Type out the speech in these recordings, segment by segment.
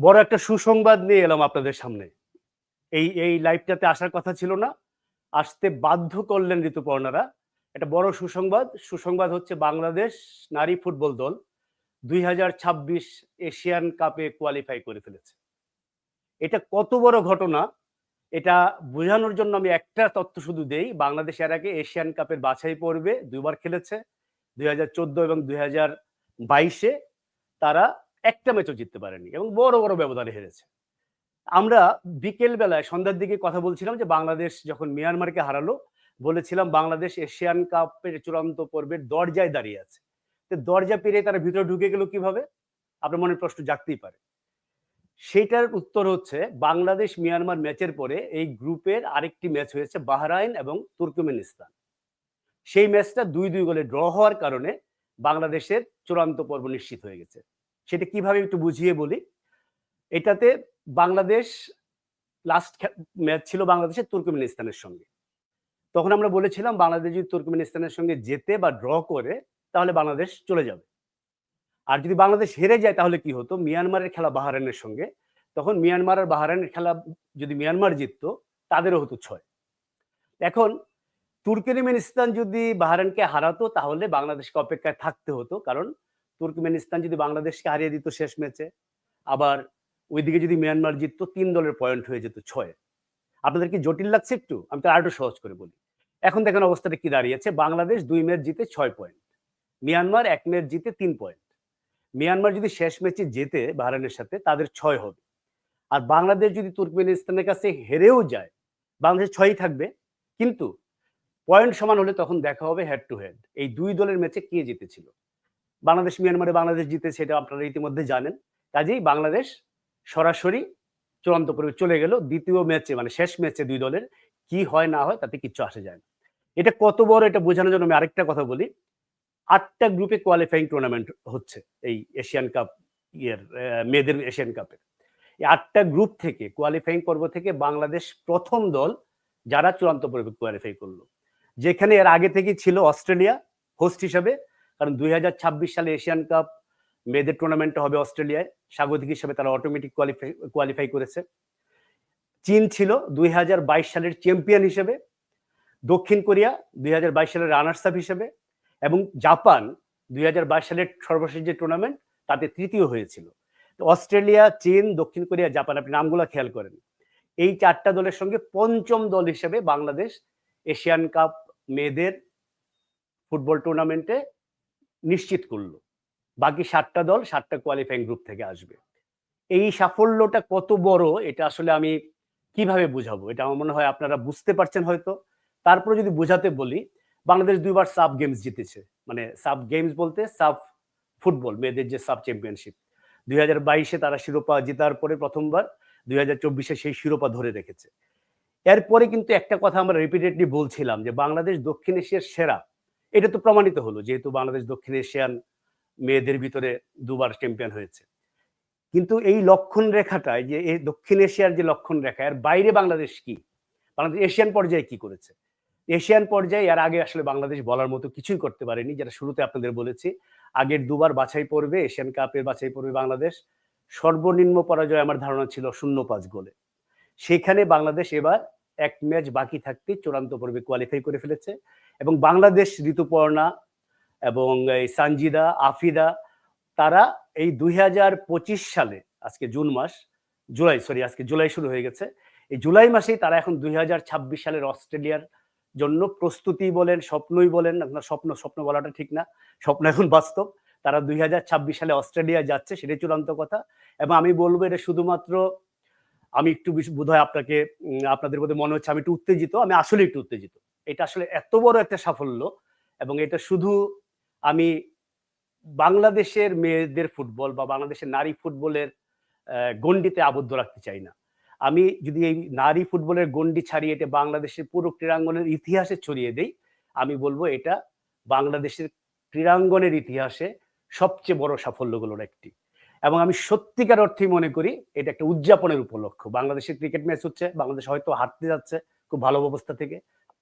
বড় একটা সুসংবাদ নিয়ে এলাম আপনাদের সামনে। এই এই লাইভটাতে আসার কথা ছিল না। আসতে বাধ্য করলেন ঋতুপর্ণারা। একটা বড় সুসংবাদ। সুসংবাদ হচ্ছে বাংলাদেশ নারী ফুটবল দল দুই হাজার ছাব্বিশ এশিয়ান কাপে কোয়ালিফাই করে ফেলেছে। এটা কত বড় ঘটনা? এটা বোঝানোর জন্য আমি একটা তথ্য শুধু দেই। বাংলাদেশ এর আগে এশিয়ান কাপের বাছাই পর্বে দুইবার খেলেছে। দুই হাজার চোদ্দ এবং দুই বাইশে তারা একটা ম্যাচও জিততে পারেনি এবং বড় বড় ব্যবধানে হেরেছে। আমরা বিকেল বেলায় সন্ধ্যার দিকে কথা বলছিলাম যে বাংলাদেশ যখন মিয়ানমারকে হারালো, বলেছিলাম বাংলাদেশ এশিয়ান কাপের চূড়ান্ত পর্বের দরজায় দাঁড়িয়ে আছে। তো দরজা পেরিয়ে তারা ভিতরে ঢুকে গেল কীভাবে? আপনার মনে প্রশ্ন জাগতেই পারে। সেটার উত্তর হচ্ছে বাংলাদেশ মিয়ানমার ম্যাচের পরে এই গ্রুপের আরেকটি ম্যাচ হয়েছে বাহরাইন এবং তুর্কমেনিস্তান। সেই ম্যাচটা দুই দুই গোলে ড্র হওয়ার কারণে বাংলাদেশের চূড়ান্ত পর্ব নিশ্চিত হয়ে গেছে। সেটা কীভাবে একটু বুঝিয়ে বলি? এটাতে বাংলাদেশ লাস্ট ম্যাচ ছিল বাংলাদেশের তুর্কমেনিস্তানের সঙ্গে। তখন আমরা বলেছিলাম, বাংলাদেশ যদি তুর্কমেনিস্তানের সঙ্গে যেতে বা ড্র করে, তাহলে বাংলাদেশ চলে যাবে। আর যদি বাংলাদেশ হেরে যায়, তাহলে কি হতো? মিয়ানমারের খেলা বাহারানের সঙ্গে। তখন মিয়ানমার আর বাহারানের খেলা, যদি মিয়ানমার জিততো, তাদেরও হতো ছয়। এখন, তুর্কমেনিস্তান যদি বাহারানকে হারাতো, তাহলে বাংলাদেশকে অপেক্ষায় থাকতে হতো। কারণ তুর্কমেনিস্তান যদি বাংলাদেশকে হারিয়ে দিত শেষ ম্যাচে, আবার ওইদিকে যদি মিয়ানমার জিততো, তিন দলের পয়েন্ট হয়ে যেত ছয়। আপনাদের কি জটিল লাগছে একটু? আমি তো আরেকটু সহজ করে বলি। এখন দেখেন অবস্থাটা কি দাঁড়িয়েছে বাংলাদেশ দুই ম্যাচ জিতে ছয় পয়েন্ট। মিয়ানমার এক ম্যাচ জিতে তিন পয়েন্ট। মিয়ানমার যদি শেষ ম্যাচে জেতে বাহরানের সাথে, তাদের ছয় হবে। আর বাংলাদেশ যদি তুর্কমেনিস্তানের কাছে হেরেও যায়, বাংলাদেশ ছয়ই থাকবে। কিন্তু পয়েন্ট সমান হলে তখন দেখা হবে হেড টু হেড এই দুই দলের ম্যাচে কে জিতেছিল? বাংলাদেশ, মিয়ানমারে বাংলাদেশ জিতে সেটা আপনারা ইতিমধ্যে জানেন। কাজেই বাংলাদেশ সরাসরি চূড়ান্ত পর্বে চলে গেল দ্বিতীয় ম্যাচে মানে শেষ ম্যাচে দুই দলের। কি হয়, না হয় তাতে কিচ্ছু আসে যায় না। এটা কত বড় এটা বোঝানোর জন্য আমি আরেকটা কথা বলি। আটটা গ্রুপে কোয়ালিফাইং টুর্নামেন্ট হচ্ছে এই এশিয়ান কাপ ইয়ের মেয়েদের এশিয়ান কাপে এই আটটা গ্রুপ থেকে কোয়ালিফাইং পর্ব থেকে বাংলাদেশ প্রথম দল যারা চূড়ান্ত পর্বে কোয়ালিফাই করল। যেখানে এর আগে থেকে ছিল অস্ট্রেলিয়া হোস্ট হিসাবে। কারণ দুই হাজার ছাব্বিশ সালে এশিয়ান কাপ মেয়েদের টুর্নামেন্টটা হবে অস্ট্রেলিয়ায়। স্বাগতিক হিসেবে তারা অটোমেটিক কোয়ালিফাই কোয়ালিফাই করেছে। চীন ছিল দুই হাজার বাইশ সালের চ্যাম্পিয়ন হিসেবে, দক্ষিণ কোরিয়া দুই হাজার বাইশ সালের রানার্স আপ হিসেবে, এবং জাপান দুই হাজার বাইশ সালের সর্বশেষ যে টুর্নামেন্ট তাতে তৃতীয় হয়েছিল। তো অস্ট্রেলিয়া, চীন, দক্ষিণ কোরিয়া, জাপান, আপনি নামগুলো খেয়াল করেন। এই চারটা দলের সঙ্গে পঞ্চম দল হিসেবে বাংলাদেশ এশিয়ান কাপ মেয়েদের ফুটবল টুর্নামেন্টে নিশ্চিত করল। বাকি সাতটা দল সাতটা কোয়ালিফাইং গ্রুপ থেকে আসবে। এই সাফল্যটা কত বড়, এটা আসলে আমি কীভাবে বুঝাবো? এটা আমার মনে হয় আপনারা বুঝতে পারছেন হয়তো। তারপরে যদি বোঝাতে বলি, বাংলাদেশ দুইবার সাব গেমস জিতেছে। মানে সাব গেমস বলতে সাব ফুটবল মেয়েদের যে সাব চ্যাম্পিয়নশিপ দুই হাজার বাইশে তারা শিরোপা জেতার পরে প্রথমবার, দুই হাজার চব্বিশে সেই শিরোপা ধরে রেখেছে। এরপরে কিন্তু একটা কথা আমরা রিপিটেডলি বলছিলাম যে বাংলাদেশ দক্ষিণ এশিয়ার সেরা এটা তো প্রমাণিত হলো, যেহেতু বাংলাদেশ দক্ষিণ এশিয়ান মেয়েদের ভিতরে দুবার চ্যাম্পিয়ন হয়েছে। কিন্তু এই লক্ষণ রেখাটায় যে এই দক্ষিণ এশিয়ার যে লক্ষণ রেখা, এর বাইরে বাংলাদেশ কি? বাংলাদেশ এশিয়ান পর্যায়ে কি করেছে? এশিয়ান পর্যায়ে এর আগে আসলে বাংলাদেশ বলার মতো কিছুই করতে পারেনি, যেটা শুরুতে আপনাদের বলেছি। আগের দুবার বাছাই পড়বে এশিয়ান কাপের বাছাই পড়বে বাংলাদেশ সর্বনিম্ন পরাজয় আমার ধারণা ছিল শূন্য পাঁচ গোলে। সেখানে বাংলাদেশ এবার এক ম্যাচ বাকি থাকতে চূড়ান্ত পর্বে কোয়ালিফাই করে ফেলেছে। এবং বাংলাদেশ ঋতুপর্ণা এবং এই সানজিদা, আফিদা, তারা এই দুই হাজার পঁচিশ সালে, আজকে জুন মাস, জুলাই সরি আজকে জুলাই শুরু হয়ে গেছে। এই জুলাই মাসেই তারা এখন দুই হাজার ছাব্বিশ সালের অস্ট্রেলিয়ার জন্য প্রস্তুতি বলেন, স্বপ্নই বলেন আপনার স্বপ্ন স্বপ্ন বলাটা ঠিক না, স্বপ্ন এখন বাস্তব। তারা দুই হাজার ছাব্বিশ সালে অস্ট্রেলিয়া যাচ্ছে, সেটাই চূড়ান্ত কথা। এবং আমি বলব এটা শুধুমাত্র, আমি একটু বোধ হয় আপনাকে আপনাদের মধ্যে মনে হচ্ছে, আমি একটু উত্তেজিত, আমি আসলে একটু উত্তেজিত। এটা আসলে এত বড় একটা সাফল্য এবং এটা শুধু আমি বাংলাদেশের মেয়েদের ফুটবল বা বাংলাদেশের নারী ফুটবলের গণ্ডিতে আবদ্ধ রাখতে চাই না। আমি যদি এই নারী ফুটবলের গণ্ডি ছাড়িয়ে এটা বাংলাদেশের পুরো ক্রীড়াঙ্গনের ইতিহাসে ছড়িয়ে দেই, আমি বলব এটা বাংলাদেশের ক্রীড়াঙ্গনের ইতিহাসে সবচেয়ে বড় সাফল্যগুলোর একটি। এবং আমি সত্যিকার অর্থেই মনে করি এটা একটা উদযাপনের উপলক্ষ। বাংলাদেশের ক্রিকেট ম্যাচ হচ্ছে, বাংলাদেশ হয়তো হারতে যাচ্ছে খুব ভালো অবস্থা থেকে।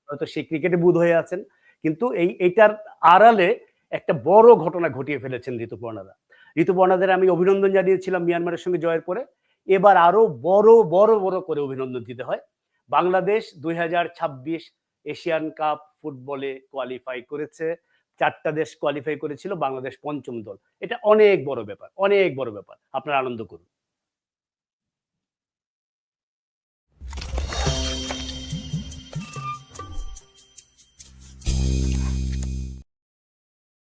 হয়তো সেই ক্রিকেটে বুধ হয়ে আছেন, কিন্তু এই, এইটার আড়ালে একটা বড় ঘটনা ঘটিয়ে ফেলেছেন ঋতুপর্ণারা ঋতুপর্ণাদের আমি অভিনন্দন জানিয়েছিলাম মিয়ানমারের সঙ্গে জয়ের পরে। এবার আরও বড় বড় বড় করে অভিনন্দন দিতে হয়। বাংলাদেশ দুই হাজার ছাব্বিশ এশিয়ান কাপ ফুটবলে কোয়ালিফাই করেছে। চারটা দেশ কোয়ালিফাই করেছিল, বাংলাদেশ পঞ্চম দল। এটা অনেক বড় ব্যাপার, অনেক বড় ব্যাপার। আপনারা আনন্দ করুন।